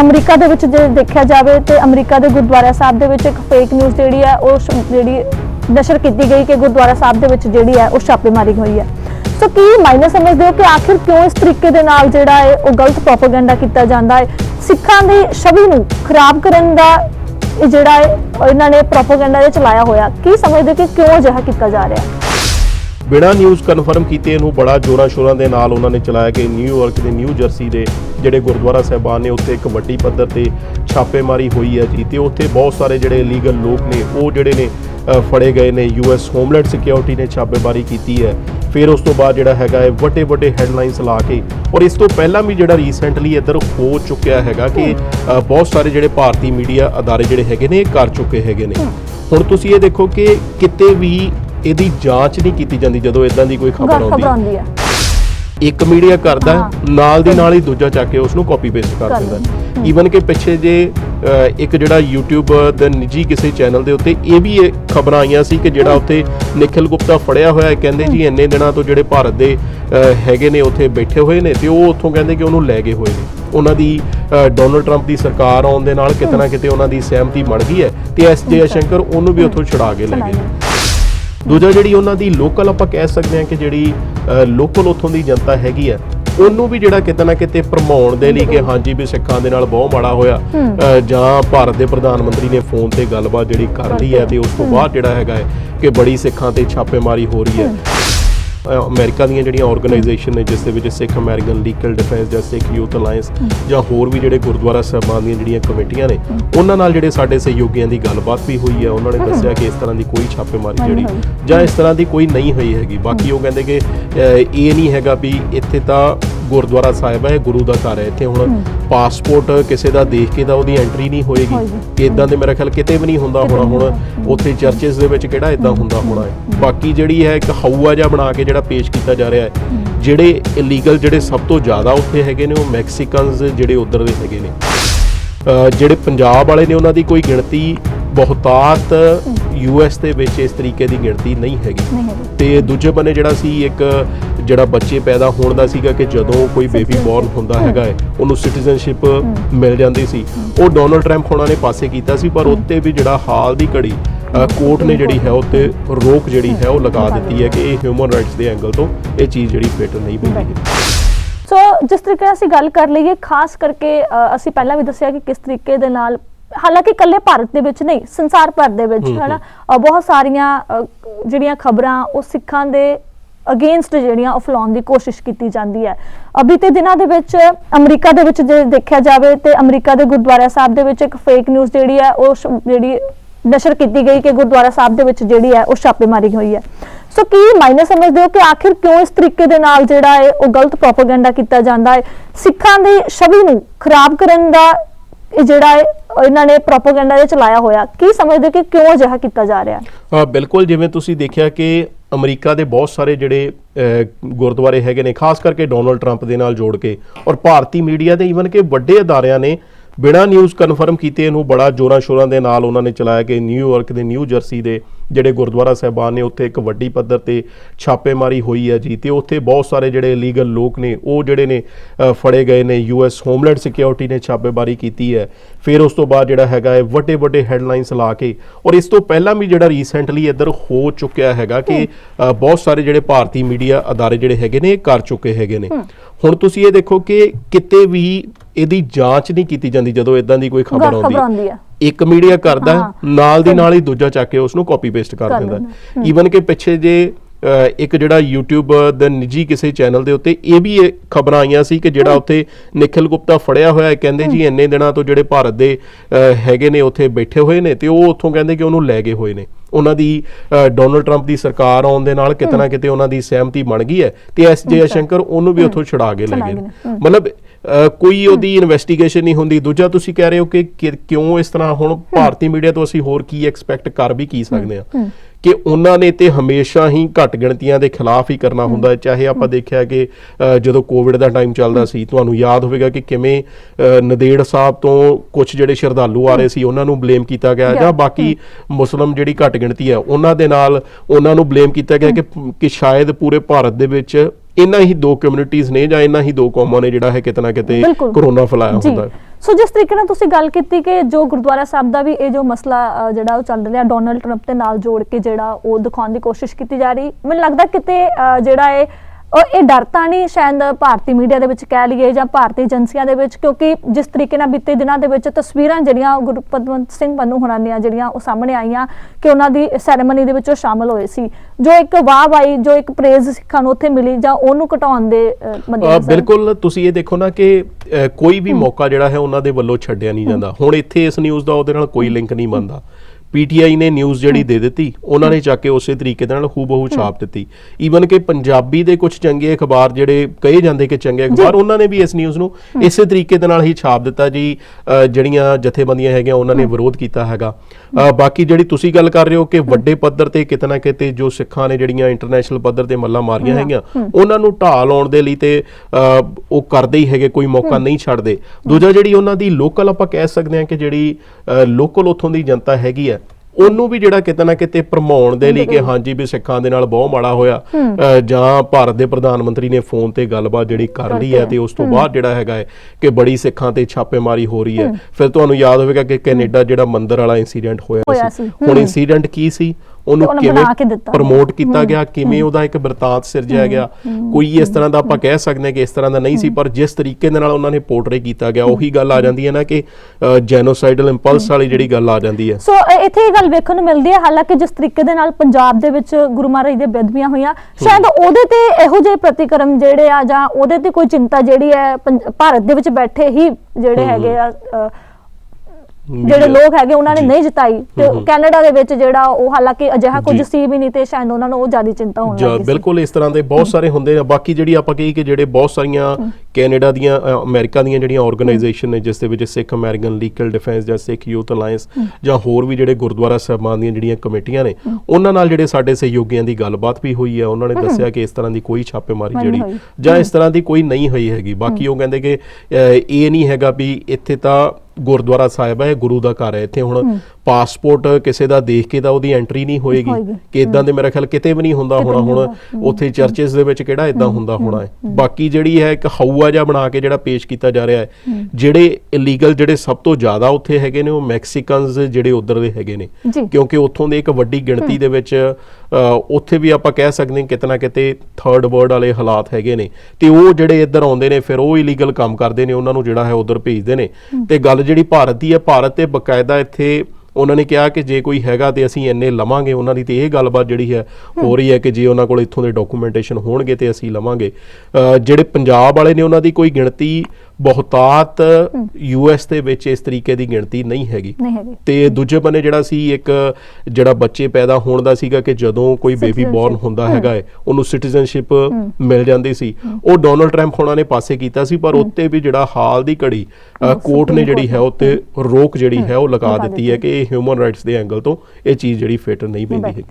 America ਦੇ ਵਿੱਚ ਜੇ ਦੇਖਿਆ ਜਾਵੇ ਤੇ ਅਮਰੀਕਾ ਦੇ ਗੁਰਦੁਆਰਾ ਸਾਹਿਬ ਦੇ ਵਿੱਚ ਇੱਕ ਫੇਕ ਨਿਊਜ਼ ਜਿਹੜੀ ਹੈ, ਉਹ ਜਿਹੜੀ ਨਸ਼ਰ ਕੀਤੀ ਗਈ ਕਿ ਗੁਰਦੁਆਰਾ ਸਾਹਿਬ ਦੇ ਵਿੱਚ ਜਿਹੜੀ ਹੈ, ਉਹ ਛਾਪੇਮਾਰੀ ਹੋਈ ਹੈ। ਸੋ ਕੀ ਮਾਇਨੇ ਸਮਝਦੇ ਹੋ ਕਿ ਆਖਿਰ ਕਿਉਂ ਇਸ ਤਰੀਕੇ ਦੇ ਨਾਲ ਜਿਹੜਾ ਹੈ ਉਹ ਗਲਤ ਪ੍ਰੋਪਾਗੈਂਡਾ ਕੀਤਾ ਜਾਂਦਾ ਹੈ? ਸਿੱਖਾਂ ਦੀ ਛਵੀ ਨੂੰ ਖਰਾਬ ਕਰਨ ਦਾ ਇਹ ਜਿਹੜਾ ਹੈ ਇਹਨਾਂ ਨੇ ਪ੍ਰੋਪਾਗੈਂਡਾ ਇਹ ਚਲਾਇਆ ਹੋਇਆ। ਕੀ ਸਮਝਦੇ ਕਿ ਕਿਉਂ ਅਜਿਹਾ ਕੀਤਾ ਜਾ ਰਿਹਾ? ਹੈ ਬਿਨਾਂ ਨਿਊਜ਼ ਕਨਫਰਮ ਕੀਤੇ ਇਹਨੂੰ ਬੜਾ ਜੋਰਾਂ ਸ਼ੋਰਾਂ ਦੇ ਨਾਲ ਉਹਨਾਂ ਨੇ ਚਲਾਇਆ ਕਿ ਨਿਊਯਾਰਕ ਦੇ ਨਿਊ ਜਰਸੀ ਦੇ ਜਿਹੜੇ ਗੁਰਦੁਆਰਾ ਸਾਹਿਬਾਨ ਨੇ ਉੱਥੇ ਇੱਕ ਵੱਡੀ ਪੱਧਰ ਤੇ ਛਾਪੇਮਾਰੀ ਹੋਈ ਹੈ ਜੀ ਤੇ ਉੱਥੇ ਬਹੁਤ ਸਾਰੇ ਜਿਹੜੇ ਲੀਗਲ ਲੋਕ ਨੇ ਉਹ ਜਿਹੜੇ ਨੇ ਫੜੇ ਗਏ ਨੇ। ਯੂਐਸ ਹੋਮਲੈਂਡ ਸਿਕਿਉਰਿਟੀ ਨੇ ਛਾਪੇਮਾਰੀ ਕੀਤੀ ਹੈ। ਫਿਰ ਉਸ ਤੋਂ ਬਾਅਦ ਜਿਹੜਾ ਹੈਗਾ ਹੈ ਵੱਡੇ ਵੱਡੇ ਹੈਡਲਾਈਨਸ ਲਾ ਕੇ ਔਰ ਇਸ ਤੋਂ ਪਹਿਲਾਂ ਵੀ ਜਿਹੜਾ ਰੀਸੈਂਟਲੀ ਇੱਧਰ ਹੋ ਚੁੱਕਿਆ ਹੈਗਾ ਕਿ ਬਹੁਤ ਸਾਰੇ ਜਿਹੜੇ ਭਾਰਤੀ ਮੀਡੀਆ ਅਦਾਰੇ ਜਿਹੜੇ ਹੈਗੇ ਨੇ ਇਹ ਕਰ ਚੁੱਕੇ ਹੈਗੇ ਨੇ। ਹੁਣ ਤੁਸੀਂ ਇਹ ਦੇਖੋ ਕਿ ਕਿਤੇ ਵੀ ਇਹਦੀ ਜਾਂਚ ਨਹੀਂ ਕੀਤੀ ਜਾਂਦੀ ਜਦੋਂ ਇਦਾਂ ਦੀ ਕੋਈ ਖਬਰ ਆਉਂਦੀ। ਹੈ ਇੱਕ ਮੀਡੀਆ ਕਰਦਾ। ਨਾਲ ਦੀ ਨਾਲ ਹੀ ਦੂਜਾ ਚੱਕ ਕੇ ਉਸ ਨੂੰ ਕਾਪੀ ਪੇਸਟ ਕਰ ਦਿੰਦਾ। ਈਵਨ ਕਿ ਪਿੱਛੇ ਜੇ ਇੱਕ ਜਿਹੜਾ YouTube ਦਾ ਨਿੱਜੀ ਕਿਸੇ ਚੈਨਲ ਦੇ ਉੱਤੇ ਇਹ ਵੀ ਖਬਰਾਂ ਆਈਆਂ ਸੀ ਕਿ ਜਿਹੜਾ ਉੱਥੇ ਨਿਖਿਲ ਗੁਪਤਾ ਫੜਿਆ ਹੋਇਆ ਹੈ ਕਹਿੰਦੇ ਜੀ ਇੰਨੇ ਦਿਨਾਂ ਤੋਂ ਜਿਹੜੇ ਭਾਰਤ ਦੇ ਹੈਗੇ ਨੇ ਉੱਥੇ ਬੈਠੇ ਹੋਏ ਨੇ ਤੇ ਉਹ ਉੱਥੋਂ ਕਹਿੰਦੇ ਕਿ ਉਹਨੂੰ ਲੈ ਗਏ ਹੋਏ ਨੇ। ਉਹਨਾਂ ਦੀ ਡੋਨਲਡ ਟਰੰਪ ਦੀ ਸਰਕਾਰ ਆਉਣ ਦੇ ਨਾਲ ਕਿਤੇ ਨਾ ਕਿਤੇ ਉਹਨਾਂ ਦੀ ਸਹਿਮਤੀ ਬਣ ਗਈ ਹੈ ਤੇ ਐਸ ਜੇ ਸ਼ੰਕਰ ਉਹਨੂੰ ਵੀ ਉੱਥੋਂ ਛੁਡਾ ਕੇ ਲੈ ਗਏ ਦੂਜਾ ਜਿਹੜੀ ਉਹਨਾਂ ਦੀ ਲੋਕਲ ਆਪਾਂ ਕਹਿ ਸਕਦੇ ਹਾਂ ਕਿ ਜਿਹੜੀ ਲੋਕਲ ਉੱਥੋਂ ਦੀ ਜਨਤਾ ਹੈਗੀ ਆ। ਉਹਨੂੰ ਵੀ ਜਿਹੜਾ ਕਿਤੇ ਨਾ ਕਿਤੇ ਭਰਮਾਉਣ ਦੇ ਲਈ ਕਿ ਹਾਂਜੀ ਵੀ ਸਿੱਖਾਂ ਦੇ ਨਾਲ ਬਹੁਤ ਮਾੜਾ ਹੋਇਆ। ਜਾਂ ਭਾਰਤ ਦੇ ਪ੍ਰਧਾਨ ਮੰਤਰੀ ਨੇ ਫੋਨ ਤੇ ਗੱਲਬਾਤ ਜਿਹੜੀ ਕਰ ਲਈ ਹੈ ਤੇ ਉਸ ਤੋਂ ਬਾਅਦ ਜਿਹੜਾ ਹੈਗਾ ਹੈ ਕਿ ਬੜੀ ਸਿੱਖਾਂ ਤੇ ਛਾਪੇਮਾਰੀ ਹੋ ਰਹੀ ਹੈ। ਅਮਰੀਕਾ ਦੀਆਂ ਜਿਹੜੀਆਂ ਆਰਗੇਨਾਈਜੇਸ਼ਨ ਨੇ ਜਿਸ ਦੇ ਵਿੱਚ ਸਿੱਖ ਅਮਰੀਕਨ ਲੀਗਲ ਡਿਫੈਂਸ ਜਾਂ ਸਿੱਖ ਯੂਥ ਅਲਾਈਅੰਸ ਜਾਂ ਹੋਰ ਵੀ ਜਿਹੜੇ ਗੁਰਦੁਆਰਾ ਸਾਹਿਬਾਨ ਦੀਆਂ ਜਿਹੜੀਆਂ ਕਮੇਟੀਆਂ ਨੇ ਉਹਨਾਂ ਨਾਲ ਜਿਹੜੇ ਸਾਡੇ ਸਹਿਯੋਗੀਆਂ ਦੀ ਗੱਲਬਾਤ ਵੀ ਹੋਈ ਹੈ ਉਹਨਾਂ ਨੇ ਦੱਸਿਆ ਕਿ ਇਸ ਤਰ੍ਹਾਂ ਦੀ ਕੋਈ ਛਾਪੇਮਾਰੀ ਜਿਹੜੀ। ਜਾਂ ਇਸ ਤਰ੍ਹਾਂ ਦੀ ਕੋਈ ਨਹੀਂ ਹੋਈ ਹੈਗੀ। ਬਾਕੀ ਉਹ ਕਹਿੰਦੇ ਕਿ ਇਹ ਨਹੀਂ ਹੈਗਾ ਵੀ ਇੱਥੇ ਤਾਂ ਗੁਰਦੁਆਰਾ ਸਾਹਿਬ ਹੈ ਗੁਰੂ ਦਾ ਘਰ ਹੈ ਇੱਥੇ। ਹੁਣ ਪਾਸਪੋਰਟ ਕਿਸੇ ਦਾ ਦੇਖ ਕੇ ਤਾਂ ਉਹਦੀ ਐਂਟਰੀ ਨਹੀਂ ਹੋਏਗੀ। ਇਦਾਂ ਦੇ ਮੇਰਾ ਖਿਆਲ ਕਿਤੇ ਵੀ ਨਹੀਂ ਹੁੰਦਾ ਹੋਣਾ। ਹੁਣ। ਉੱਥੇ ਚਰਚਸ ਦੇ ਵਿੱਚ ਕਿਹੜਾ ਇਦਾਂ ਹੁੰਦਾ ਹੋਣਾ ਹੈ। ਬਾਕੀ ਜਿਹੜੀ ਹੈ ਇੱਕ ਹਊਆ ਜਿਹਾ ਬਣਾ ਕੇ ਜਿਹੜਾ ਪੇਸ਼ ਕੀਤਾ ਜਾ ਰਿਹਾ ਹੈ ਜਿਹੜੇ ਇਲੀਗਲ ਜਿਹੜੇ ਸਭ ਤੋਂ ਜ਼ਿਆਦਾ ਉੱਥੇ ਹੈਗੇ ਨੇ ਉਹ ਮੈਕਸੀਕਨਸ ਜਿਹੜੇ ਉਧਰ ਦੇ ਹੈਗੇ ਨੇ। ਜਿਹੜੇ ਪੰਜਾਬ ਵਾਲੇ ਨੇ ਉਹਨਾਂ ਦੀ ਕੋਈ ਗਿਣਤੀ ਬਹੁਤਾਤ ਯੂਐਸ ਦੇ ਵਿੱਚ ਇਸ ਤਰੀਕੇ ਦੀ ਗਿਣਤੀ ਨਹੀਂ ਹੈਗੀ। ਤੇ ਦੂਜੇ ਬੰਨੇ ਜਿਹੜਾ ਸੀ ਇੱਕ ਜਿਹੜਾ ਬੱਚੇ ਪੈਦਾ ਹੋਣ ਦਾ ਸੀਗਾ ਕਿ ਜਦੋਂ ਕੋਈ ਬੇਬੀ। ਬੋਰਨ ਹੁੰਦਾ ਹੈਗਾ ਹੈ ਉਹਨੂੰ ਸਿਟੀਜ਼ਨਸ਼ਿਪ ਮਿਲ ਜਾਂਦੀ ਸੀ। ਉਹ ਡੋਨਲਡ ਟਰੰਪ ਹੋਣਾ ਨੇ ਪਾਸੇ ਕੀਤਾ ਸੀ ਪਰ ਉੱਤੇ ਵੀ ਜਿਹੜਾ ਹਾਲ ਦੀ ਘੜੀ ਕੋਰਟ ਨੇ ਜਿਹੜੀ ਹੈ ਉੱਤੇ ਰੋਕ ਜਿਹੜੀ ਹੈ। ਉਹ ਲਗਾ ਦਿੱਤੀ ਹੈ ਕਿ ਇਹ ਹਿਊਮਨ ਰਾਈਟਸ ਦੇ ਐਂਗਲ ਤੋਂ ਇਹ ਚੀਜ਼ ਜਿਹੜੀ ਫਿੱਟ ਨਹੀਂ ਪੈਂਦੀ ਹੈ ਸੋ ਜਿਸ ਤਰੀਕੇ ਅਸੀਂ ਗੱਲ ਕਰ ਲਈਏ ਖਾਸ ਕਰਕੇ ਅਸੀਂ ਪਹਿਲਾਂ ਵੀ ਦੱਸਿਆ ਕਿ ਕਿਸ ਤਰੀਕੇ ਦੇ ਨਾਲ ਹਾਲਾਂਕਿ ਇਕੱਲੇ ਭਾਰਤ ਦੇ ਵਿੱਚ ਨਹੀਂ ਸੰਸਾਰ ਭਰ ਦੇ ਵਿੱਚ ਹਨਾ? ਬਹੁਤ ਸਾਰੀਆਂ ਜਿਹੜੀਆਂ ਖਬਰਾਂ ਉਹ ਸਿੱਖਾਂ ਦੇ ਅਗੇਂਸਟ ਜਿਹੜੀਆਂ ਉਹ ਫੈਲਾਉਣ ਦੀ ਕੋਸ਼ਿਸ਼ ਕੀਤੀ ਜਾਂਦੀ ਹੈ। ਅਭੀ ਤੇ ਦਿਨਾਂ ਦੇ ਵਿੱਚ ਅਮਰੀਕਾ ਦੇ ਵਿੱਚ ਜੇ ਦੇਖਿਆ ਜਾਵੇ ਤੇ ਅਮਰੀਕਾ ਦੇ ਗੁਰਦੁਆਰਾ ਸਾਹਿਬ ਦੇ ਵਿੱਚ ਇੱਕ ਫੇਕ ਨਿਊਜ਼ ਜਿਹੜੀ ਹੈ, ਉਹ ਜਿਹੜੀ ਨਸ਼ਰ ਕੀਤੀ ਗਈ ਕਿ ਗੁਰਦੁਆਰਾ ਸਾਹਿਬ ਦੇ ਵਿੱਚ ਜਿਹੜੀ ਹੈ, ਉਹ ਛਾਪੇਮਾਰੀ ਹੋਈ ਹੈ। ਸੋ ਕੀ ਮਾਇਨੇ ਸਮਝਦੇ ਹੋ ਕਿ ਆਖਿਰ ਕਿਉਂ ਇਸ ਤਰੀਕੇ ਦੇ ਨਾਲ ਜਿਹੜਾ ਹੈ ਉਹ ਗਲਤ ਪ੍ਰੋਪਾਗੈਂਡਾ ਕੀਤਾ ਜਾਂਦਾ ਹੈ? ਸਿੱਖਾਂ ਦੀ ਛਵੀ ਨੂੰ ਖਰਾਬ ਕਰਨ ਦਾ ਇਹ ਜਿਹੜਾ ਹੈ ਇਹਨਾਂ ਨੇ ਪ੍ਰੋਪਾਗੈਂਡਾ ਇਹ ਚਲਾਇਆ ਹੋਇਆ। ਕੀ ਸਮਝਦੇ ਕਿ ਕਿਉਂ ਅਜਿਹਾ ਕੀਤਾ ਜਾ ਰਿਹਾ ਹੈ? ਬਿਲਕੁਲ ਜਿਵੇਂ ਤੁਸੀਂ ਦੇਖਿਆ ਕਿ ਅਮਰੀਕਾ ਦੇ ਬਹੁਤ ਸਾਰੇ ਜਿਹੜੇ ਗੁਰਦੁਆਰੇ ਹੈਗੇ ਨੇ, ਖਾਸ ਕਰਕੇ ਡੋਨਲਡ ਟਰੰਪ ਦੇ ਨਾਲ ਜੋੜ ਕੇ। ਔਰ ਭਾਰਤੀ ਮੀਡੀਆ ਦੇ ਈਵਨ ਕਿ ਵੱਡੇ ਅਦਾਰਿਆਂ ਨੇ ਬਿਨਾਂ ਨਿਊਜ਼ ਕਨਫਰਮ ਕੀਤੇ ਇਹਨੂੰ ਬੜਾ ਜੋਰਾਂ ਸ਼ੋਰਾਂ ਦੇ ਨਾਲ ਉਹਨਾਂ ਨੇ ਚਲਾਇਆ ਕਿ ਨਿਊਯਾਰਕ ਦੇ, ਨਿਊ ਜਰਸੀ ਦੇ ਜਿਹੜੇ ਗੁਰਦੁਆਰਾ ਸਾਹਿਬਾਨ ਨੇ ਉੱਥੇ ਇੱਕ ਵੱਡੀ ਪੱਧਰ ਤੇ ਛਾਪੇਮਾਰੀ ਹੋਈ ਹੈ ਜੀ ਤੇ ਉੱਥੇ ਬਹੁਤ ਸਾਰੇ ਜਿਹੜੇ ਲੀਗਲ ਲੋਕ ਨੇ ਉਹ ਜਿਹੜੇ ਨੇ ਫੜੇ ਗਏ ਨੇ ਯੂਐਸ ਹੋਮਲੈਂਡ ਸਿਕਿਉਰਿਟੀ ਨੇ ਛਾਪੇਮਾਰੀ ਕੀਤੀ ਹੈ। ਫਿਰ ਉਸ ਤੋਂ ਬਾਅਦ ਜਿਹੜਾ ਹੈਗਾ ਹੈ ਵੱਡੇ ਵੱਡੇ ਹੈਡਲਾਈਨਸ ਲਾ ਕੇ ਔਰ ਇਸ ਤੋਂ ਪਹਿਲਾਂ ਵੀ ਜਿਹੜਾ ਰੀਸੈਂਟਲੀ ਇੱਧਰ ਹੋ ਚੁੱਕਿਆ ਹੈਗਾ ਕਿ ਬਹੁਤ ਸਾਰੇ ਜਿਹੜੇ ਭਾਰਤੀ ਮੀਡੀਆ ਅਦਾਰੇ ਜਿਹੜੇ ਹੈਗੇ ਨੇ ਇਹ ਕਰ ਚੁੱਕੇ ਹੈਗੇ ਨੇ। ਹੁਣ ਤੁਸੀਂ ਇਹ ਦੇਖੋ ਕਿ ਕਿਤੇ ਵੀ ਇਹਦੀ ਜਾਂਚ ਨਹੀਂ ਕੀਤੀ ਜਾਂਦੀ ਜਦੋਂ ਇਦਾਂ ਦੀ ਕੋਈ ਖਬਰ ਆਉਂਦੀ ਹੈ। ਇੱਕ ਮੀਡੀਆ ਕਰਦਾ। ਨਾਲ ਦੀ ਨਾਲ ਹੀ ਦੂਜਾ ਚੱਕ ਕੇ ਉਸ ਨੂੰ ਕਾਪੀ ਪੇਸਟ ਕਰ ਦਿੰਦਾ। ਈਵਨ ਕਿ ਪਿੱਛੇ ਜੇ ਇੱਕ ਜਿਹੜਾ YouTube ਦਾ ਨਿੱਜੀ ਕਿਸੇ ਚੈਨਲ ਦੇ ਉੱਤੇ ਇਹ ਵੀ ਖਬਰਾਂ ਆਈਆਂ ਸੀ ਕਿ ਜਿਹੜਾ ਉੱਥੇ ਨਿਖਿਲ ਗੁਪਤਾ ਫੜਿਆ ਹੋਇਆ ਹੈ ਕਹਿੰਦੇ ਜੀ ਇੰਨੇ ਦਿਨਾਂ ਤੋਂ ਜਿਹੜੇ ਭਾਰਤ ਦੇ ਹੈਗੇ ਨੇ ਉੱਥੇ ਬੈਠੇ ਹੋਏ ਨੇ ਤੇ ਉਹ ਉੱਥੋਂ ਕਹਿੰਦੇ ਕਿ ਉਹਨੂੰ ਲੈ ਗਏ ਹੋਏ ਨੇ। ਉਹਨਾਂ ਦੀ ਡੋਨਲਡ ਟਰੰਪ ਦੀ ਸਰਕਾਰ ਆਉਣ ਦੇ ਨਾਲ ਕਿਤੇ ਨਾ ਕਿਤੇ ਉਹਨਾਂ ਦੀ ਸਹਿਮਤੀ ਬਣ ਗਈ ਹੈ ਤੇ ਐਸ ਜੇ ਸ਼ੰਕਰ ਉਹਨੂੰ ਵੀ ਉੱਥੋਂ ਛੁਡਾ ਕੇ ਲੈ ਗਏ। ਮਤਲਬ ਕੋਈ ਉਹਦੀ ਇਨਵੈਸਟੀਗੇਸ਼ਨ ਨਹੀਂ ਹੁੰਦੀ। ਦੂਜਾ ਤੁਸੀਂ ਕਹਿ ਰਹੇ ਹੋ ਕਿ ਕਿਉਂ ਇਸ ਤਰ੍ਹਾਂ ਹੁਣ ਭਾਰਤੀ ਮੀਡੀਆ ਤੋਂ ਅਸੀਂ ਹੋਰ ਕੀ ਐਕਸਪੈਕਟ ਕਰ ਵੀ ਕੀ ਸਕਦੇ ਹਾਂ। ਕਿ ਉਹਨਾਂ ਨੇ ਤੇ ਹਮੇਸ਼ਾ ਹੀ ਘੱਟ ਗਿਣਤੀਆਂ ਦੇ ਖਿਲਾਫ ਹੀ ਕਰਨਾ ਹੁੰਦਾ ਹੈ। ਚਾਹੇ ਆਪਾਂ ਦੇਖਿਆ ਕਿ ਜਦੋਂ ਕੋਵਿਡ ਦਾ ਟਾਈਮ ਚੱਲਦਾ ਸੀ ਤੁਹਾਨੂੰ ਯਾਦ ਹੋਵੇਗਾ ਕਿ ਕਿਵੇਂ ਨਦੇੜ ਸਾਹਿਬ ਤੋਂ ਕੁਝ ਜਿਹੜੇ ਸ਼ਰਧਾਲੂ ਆ ਰਹੇ ਸੀ ਉਹਨਾਂ ਨੂੰ ਬਲੇਮ ਕੀਤਾ ਗਿਆ ਜਾਂ। ਬਾਕੀ ਮੁਸਲਮ ਜਿਹੜੀ ਘੱਟ ਗਿਣਤੀ ਹੈ ਉਹਨਾਂ ਦੇ ਨਾਲ ਉਹਨਾਂ ਨੂੰ ਬਲੇਮ ਕੀਤਾ ਗਿਆ ਕਿ ਕਿ ਸ਼ਾਇਦ ਪੂਰੇ ਭਾਰਤ ਦੇ ਵਿੱਚ ਇਹਨਾਂ ਹੀ ਦੋ ਕਮਿਊਨਿਟੀਆਂ ਨੇ ਜਾਂ ਇਹਨਾਂ ਹੀ ਦੋ ਕੌਮਾਂ ਨੇ ਜਿਹੜਾ ਹੈ ਕਿਤੇ ਨਾ ਕਿਤੇ। ਕਰੋਨਾ ਫੈਲਾਇਆ ਹੁੰਦਾ ਹੈ। ਸੋ ਜਿਸ ਤਰੀਕੇ ਨਾਲ ਤੁਸੀਂ ਗੱਲ ਕੀਤੀ ਕਿ ਜੋ ਗੁਰਦੁਆਰਾ ਸਾਹਿਬ ਦਾ ਵੀ ਇਹ ਜੋ ਮਸਲਾ ਜਿਹੜਾ ਉਹ ਚੱਲ ਰਿਹਾ ਡੋਨਲਡ ਟਰੰਪ ਦੇ ਨਾਲ ਜੋੜ ਕੇ ਜਿਹੜਾ ਉਹ ਦਿਖਾਉਣ ਦੀ ਕੋਸ਼ਿਸ਼ ਕੀਤੀ ਜਾ ਰਹੀ ਮੈਨੂੰ ਲੱਗਦਾ ਕਿਤੇ ਅ, ਜਿਹੜਾ ਇਹ ਇਹ ਡਰ ਤਾਂ ਨਹੀਂ ਸ਼ਾਇਦ ਭਾਰਤੀ ਮੀਡੀਆ ਦੇ ਵਿੱਚ ਕਹਿ ਲਈਏ ਜਾਂ ਭਾਰਤੀ ਏਜੰਸੀਆਂ ਦੇ ਵਿੱਚ ਕਿਉਂਕਿ ਜਿਸ ਤਰੀਕੇ ਨਾਲ ਬੀਤੇ ਦਿਨਾਂ ਦੇ ਵਿੱਚ ਤਸਵੀਰਾਂ ਜਿਹੜੀਆਂ ਗੁਰੂ ਪਦਵੰਤ ਸਿੰਘ ਪੰਨੂ ਹੋਰਾਂ ਦੀਆਂ ਜਿਹੜੀਆਂ ਉਹ ਸਾਹਮਣੇ ਆਈਆਂ ਕਿ ਉਹਨਾਂ ਦੀ ਸੈਰੇਮਨੀ ਦੇ ਵਿੱਚ ਉਹ ਸ਼ਾਮਲ ਹੋਏ ਸੀ। ਜੋ ਇੱਕ ਵਾਹ ਆਈ ਜੋ ਇੱਕ ਪ੍ਰੇਜ਼ ਸਿੱਖਾਂ ਨੂੰ ਉੱਥੇ ਮਿਲੀ ਜਾਂ ਉਹਨੂੰ ਘਟਾਉਣ ਦੇ ਮੱਦੇਨਜ਼ਰ ਬਿਲਕੁਲ ਤੁਸੀਂ ਇਹ ਦੇਖੋ ਨਾ ਕਿ ਕੋਈ ਵੀ ਮੌਕਾ ਜਿਹੜਾ ਹੈ ਉਹਨਾਂ ਦੇ ਵੱਲੋਂ ਛੱਡਿਆ ਨਹੀਂ ਜਾਂਦਾ। ਹੁਣ ਇੱਥੇ ਇਸ ਨਿਊਜ਼ ਦਾ ਉਹਦੇ ਨਾਲ ਕੋਈ ਲਿੰਕ ਨਹੀਂ ਬਣਦਾ। ਪੀਟੀਆਈ ਨੇ ਨਿਊਜ਼ ਜਿਹੜੀ ਦੇ ਦਿੱਤੀ ਉਹਨਾਂ ਨੇ ਚੱਕ ਕੇ ਉਸੇ ਤਰੀਕੇ ਦੇ ਨਾਲ ਹੂਬਹੂ ਛਾਪ ਦਿੱਤੀ। ਈਵਨ ਕਿ ਪੰਜਾਬੀ ਦੇ ਕੁਝ ਚੰਗੇ ਅਖਬਾਰ ਜਿਹੜੇ ਕਹੇ ਜਾਂਦੇ ਕਿ ਚੰਗੇ ਅਖਬਾਰ ਉਹਨਾਂ ਨੇ ਵੀ ਇਸ ਨਿਊਜ਼ ਨੂੰ ਇਸੇ ਤਰੀਕੇ ਦੇ ਨਾਲ ਹੀ ਛਾਪ ਦਿੱਤਾ ਜੀ। ਜਿਹੜੀਆਂ ਜਥੇਬੰਦੀਆਂ ਹੈਗੀਆਂ ਉਹਨਾਂ ਨੇ ਵਿਰੋਧ ਕੀਤਾ ਹੈਗਾ। ਬਾਕੀ ਜਿਹੜੀ ਤੁਸੀਂ ਗੱਲ ਕਰ ਰਹੇ ਹੋ ਕਿ ਵੱਡੇ ਪੱਧਰ ਤੇ ਕਿਤੇ ਨਾ ਕਿਤੇ ਜੋ ਸਿੱਖਾਂ ਨੇ ਜਿਹੜੀਆਂ ਇੰਟਰਨੈਸ਼ਨਲ ਪੱਧਰ ਤੇ ਮੱਲਾਂ ਮਾਰੀਆਂ ਹੈਗੀਆਂ ਉਹਨਾਂ ਨੂੰ ਢਾਲ ਲਾਉਣ ਦੇ ਲਈ ਤੇ ਉਹ ਕਰਦੇ ਹੀ ਹੈਗੇ ਕੋਈ ਮੌਕਾ ਨਹੀਂ ਛੱਡਦੇ। ਦੂਜਾ ਜਿਹੜੀ ਉਹਨਾਂ ਦੀ ਲੋਕਲ ਆਪਾਂ ਕਹਿ ਸਕਦੇ ਹਾਂ ਕਿ ਜਿਹੜੀ ਲੋਕਲ ਉਥੋਂ ਦੀ ਜਨਤਾ ਹੈਗੀ ਹੈ ਉਹਨੂੰ ਵੀ ਜਿਹੜਾ ਕਿਤੇ ਨਾ ਕਿਤੇ ਭਰਮਾਉਣ ਦੇ ਲਈ ਕਿ ਹਾਂਜੀ ਵੀ ਸਿੱਖਾਂ ਦੇ ਨਾਲ ਬਹੁਤ ਮਾੜਾ ਹੋਇਆ। ਜਾਂ ਭਾਰਤ ਦੇ ਪ੍ਰਧਾਨ ਮੰਤਰੀ ਨੇ ਫੋਨ ਤੇ ਗੱਲਬਾਤ ਜਿਹੜੀ ਕਰ ਲਈ ਹੈ ਤੇ ਉਸ ਤੋਂ ਬਾਅਦ ਜਿਹੜਾ ਹੈਗਾ ਹੈ ਕਿ ਬੜੀ ਸਿੱਖਾਂ ਤੇ ਛਾਪੇਮਾਰੀ ਹੋ ਰਹੀ ਹੈ। ਫਿਰ ਤੁਹਾਨੂੰ ਯਾਦ ਹੋਵੇਗਾ ਕਿ ਕੈਨੇਡਾ ਜਿਹੜਾ ਮੰਦਰ ਵਾਲਾ ਇਨਸੀਡੈਂਟ ਹੋਇਆ। ਸੀ। ਹੁਣ ਇਨਸੀਡੈਂਟ ਕੀ ਸੀ? ਉਹਨੂੰ ਕਿਵੇਂ। ਪ੍ਰਮੋਟ ਕੀਤਾ ਗਿਆ ਕਿਵੇਂ ਉਹਦਾ ਇੱਕ ਵਰਤਾਂਤ ਸਿਰਜਿਆ ਗਿਆ ਕੋਈ ਇਸ ਤਰ੍ਹਾਂ ਦਾ ਆਪਾਂ ਕਹਿ ਸਕਦੇ ਹਾਂ ਕਿ ਇਸ ਤਰ੍ਹਾਂ ਦਾ ਨਹੀਂ ਸੀ ਪਰ ਜਿਸ ਤਰੀਕੇ ਦੇ ਨਾਲ ਉਹਨਾਂ ਨੇ ਪੋਰਟਰੇ ਕੀਤਾ ਗਿਆ ਉਹੀ ਗੱਲ ਆ ਜਾਂਦੀ ਹੈ ਨਾ ਕਿ ਜੈਨੋਸਾਈਡਲ ਇੰਪਲਸ ਵਾਲੀ ਜਿਹੜੀ ਗੱਲ ਆ ਜਾਂਦੀ ਹੈ। ਸੋ ਇੱਥੇ ਇਹ ਗੱਲ ਵੇਖਣ ਨੂੰ ਮਿਲਦੀ ਹੈ ਹਾਲਾਂਕਿ ਜਿਸ ਤਰੀਕੇ ਦੇ ਨਾਲ ਪੰਜਾਬ ਦੇ ਵਿੱਚ ਗੁਰੂ ਮਹਾਰਾਜ ਦੇ ਬੇਦਬੀਆਂ ਹੋਈਆਂ ਸ਼ਾਇਦ ਉਹਦੇ ਤੇ ਇਹੋ ਜਿਹੇ ਪ੍ਰਤੀਕਰਮ ਜਿਹੜੇ ਆ ਜਾਂ ਉਹਦੇ ਤੇ ਕੋਈ ਚਿੰਤਾ ਜਿਹੜੀ ਹੈ ਭਾਰਤ ਦੇ ਵਿੱਚ ਬੈਠੇ ਹੀ ਜਿਹੜੇ ਹੈਗੇ ਆ ਜਿਹੜੇ ਲੋਕ ਹੈਗੇ ਉਹਨਾਂ ਨੇ। ਨਹੀਂ ਜਿਤਾਈ। ਤੇ ਕੈਨੇਡਾ ਦੇ ਵਿੱਚ ਜਿਹੜਾ ਉਹ ਹਾਲਾਂਕਿ ਅਜਿਹਾ ਕੁਝ ਸੀ ਵੀ ਨਹੀਂ ਤੇ ਸ਼ਾਇਦ ਉਹਨਾਂ ਨੂੰ ਉਹ ਜ਼ਿਆਦਾ ਚਿੰਤਾ ਹੋਣ ਲੱਗੀ ਸੀ। ਬਿਲਕੁਲ ਇਸ ਤਰ੍ਹਾਂ ਦੇ ਬਹੁਤ ਸਾਰੇ ਹੁੰਦੇ ਨੇ ਬਾਕੀ ਜਿਹੜੀ ਆਪਾਂ ਕਹੀ ਕਿ ਜਿਹੜੇ ਬਹੁਤ ਸਾਰੀਆਂ ਕੈਨੇਡਾ ਦੀਆਂ ਅਮਰੀਕਾ ਦੀਆਂ ਜਿਹੜੀਆਂ ਆਰਗੇਨਾਈਜੇਸ਼ਨ ਨੇ ਜਿਸ ਦੇ ਵਿੱਚ ਸਿੱਖ ਅਮਰੀਕਨ ਲੀਗਲ ਡਿਫੈਂਸ ਜਾਂ ਸਿੱਖ ਯੂਥ ਅਲਾਈਅੰਸ ਜਾਂ ਹੋਰ ਵੀ ਜਿਹੜੇ ਗੁਰਦੁਆਰਾ ਸਾਹਿਬਾਨ ਦੀਆਂ ਜਿਹੜੀਆਂ ਕਮੇਟੀਆਂ ਨੇ ਉਹਨਾਂ ਨਾਲ ਜਿਹੜੇ ਸਾਡੇ ਸਹਿਯੋਗੀਆਂ ਦੀ ਗੱਲਬਾਤ ਵੀ ਹੋਈ ਹੈ ਉਹਨਾਂ ਨੇ ਦੱਸਿਆ ਕਿ ਇਸ ਤਰ੍ਹਾਂ ਦੀ ਕੋਈ ਛਾਪੇਮਾਰੀ ਜਿਹੜੀ। ਜਾਂ ਇਸ ਤਰ੍ਹਾਂ ਦੀ ਕੋਈ ਨਹੀਂ ਹੋਈ ਹੈਗੀ। ਬਾਕੀ ਉਹ ਕਹਿੰਦੇ ਕਿ ਇਹ ਨਹੀਂ ਹੈਗਾ ਵੀ ਇੱਥੇ ਤਾਂ ਗੁਰਦੁਆਰਾ ਸਾਹਿਬ ਹੈ ਗੁਰੂ ਦਾ ਘਰ ਹੈ। ਇੱਥੇ ਹੁਣ ਪਾਸਪੋਰਟ ਕਿਸੇ ਦਾ ਦੇਖ ਕੇ ਤਾਂ ਉਹਦੀ ਐਂਟਰੀ ਨਹੀਂ ਹੋਏਗੀ। ਕਿ ਇਦਾਂ ਦੇ ਮੇਰਾ ਖਿਆਲ ਕਿਤੇ ਵੀ ਨਹੀਂ ਹੁੰਦਾ ਹੋਣਾ ਹੁਣ। ਉੱਥੇ ਚਰਚਸ ਦੇ ਵਿੱਚ ਕਿਹੜਾ ਇਦਾਂ ਹੁੰਦਾ ਹੋਣਾ ਹੈ। ਬਾਕੀ ਜਿਹੜੀ ਹੈ ਇੱਕ ਹਊਆ ਜਿਹਾ ਬਣਾ ਕੇ ਜਿਹੜਾ ਪੇਸ਼ ਕੀਤਾ ਜਾ ਰਿਹਾ ਹੈ। ਜਿਹੜੇ ਇਲੀਗਲ ਜਿਹੜੇ ਸਭ ਤੋਂ ਜ਼ਿਆਦਾ ਉੱਥੇ ਹੈਗੇ ਨੇ ਉਹ ਮੈਕਸੀਕਨਸ ਜਿਹੜੇ ਉਧਰ ਦੇ ਹੈਗੇ ਨੇ। ਕਿਉਂਕਿ ਉੱਥੋਂ ਦੇ ਇੱਕ ਵੱਡੀ ਗਿਣਤੀ ਦੇ ਵਿੱਚ ਉੱਥੇ ਵੀ ਆਪਾਂ ਕਹਿ ਸਕਦੇ ਹਾਂ ਕਿਤੇ ਨਾ ਕਿਤੇ ਥਰਡ ਵਰਲਡ ਵਾਲੇ ਹਾਲਾਤ ਹੈਗੇ ਨੇ। ਤੇ ਉਹ ਜਿਹੜੇ ਇੱਧਰ ਆਉਂਦੇ ਨੇ ਫਿਰ ਉਹ ਇਲੀਗਲ ਕੰਮ ਕਰਦੇ ਨੇ ਉਹਨਾਂ ਨੂੰ ਜਿਹੜਾ ਹੈ ਉਧਰ ਭੇਜਦੇ ਨੇ। ਤੇ ਗੱਲ ਜਿਹੜੀ ਭਾਰਤ ਦੀ ਹੈ ਭਾਰਤ ਤੇ ਬਕਾਇਦਾ ਇੱਥੇ ਉਹਨਾਂ ਨੇ ਕਿਹਾ ਕਿ ਜੇ ਕੋਈ ਹੈਗਾ ਤੇ ਅਸੀਂ ਇੰਨੇ ਲਵਾਂਗੇ। ਉਹਨਾਂ ਦੀ ਤੇ ਇਹ ਗੱਲਬਾਤ ਜਿਹੜੀ ਹੈ ਹੋ। ਰਹੀ ਹੈ ਕਿ ਜੇ ਉਹਨਾਂ ਕੋਲ ਇੱਥੋਂ ਦੇ ਡਾਕੂਮੈਂਟੇਸ਼ਨ ਹੋਣਗੇ ਤੇ ਅਸੀਂ ਲਵਾਂਗੇ। ਜਿਹੜੇ ਪੰਜਾਬ ਵਾਲੇ ਨੇ ਉਹਨਾਂ ਦੀ ਕੋਈ ਗਿਣਤੀ ਬਹੁਤਾਤ ਯੂਐਸ ਦੇ ਵਿੱਚ ਇਸ ਤਰੀਕੇ ਦੀ ਗਿਣਤੀ ਨਹੀਂ ਹੈਗੀ। ਤੇ ਦੂਜੇ ਬੰਨੇ ਜਿਹੜਾ ਸੀ ਇੱਕ ਜਿਹੜਾ ਬੱਚੇ ਪੈਦਾ ਹੋਣ ਦਾ ਸੀਗਾ ਕਿ ਜਦੋਂ ਕੋਈ ਬੇਬੀ ਬੌਰਨ ਹੁੰਦਾ ਹੈਗਾ ਹੈ। ਉਹਨੂੰ ਸਿਟੀਜ਼ਨਸ਼ਿਪ ਮਿਲ ਜਾਂਦੀ ਸੀ। ਉਹ ਡੋਨਲਡ ਟਰੰਪ ਹੋਣਾ ਨੇ ਪਾਸੇ ਕੀਤਾ ਸੀ ਪਰ ਉੱਤੇ ਵੀ ਜਿਹੜਾ ਹਾਲ ਦੀ ਘੜੀ ਕੋਰਟ ਨੇ ਜਿਹੜੀ ਹੈ ਉੱਤੇ ਰੋਕ ਜਿਹੜੀ ਹੈ ਉਹ ਲਗਾ ਦਿੱਤੀ ਹੈ ਕਿ ਇਹ ਹਿਊਮਨ ਰਾਈਟਸ ਦੇ ਐਂਗਲ ਤੋਂ ਇਹ ਚੀਜ਼ ਜਿਹੜੀ ਫਿੱਟ ਨਹੀਂ ਪੈਂਦੀ ਹੈਗੀ।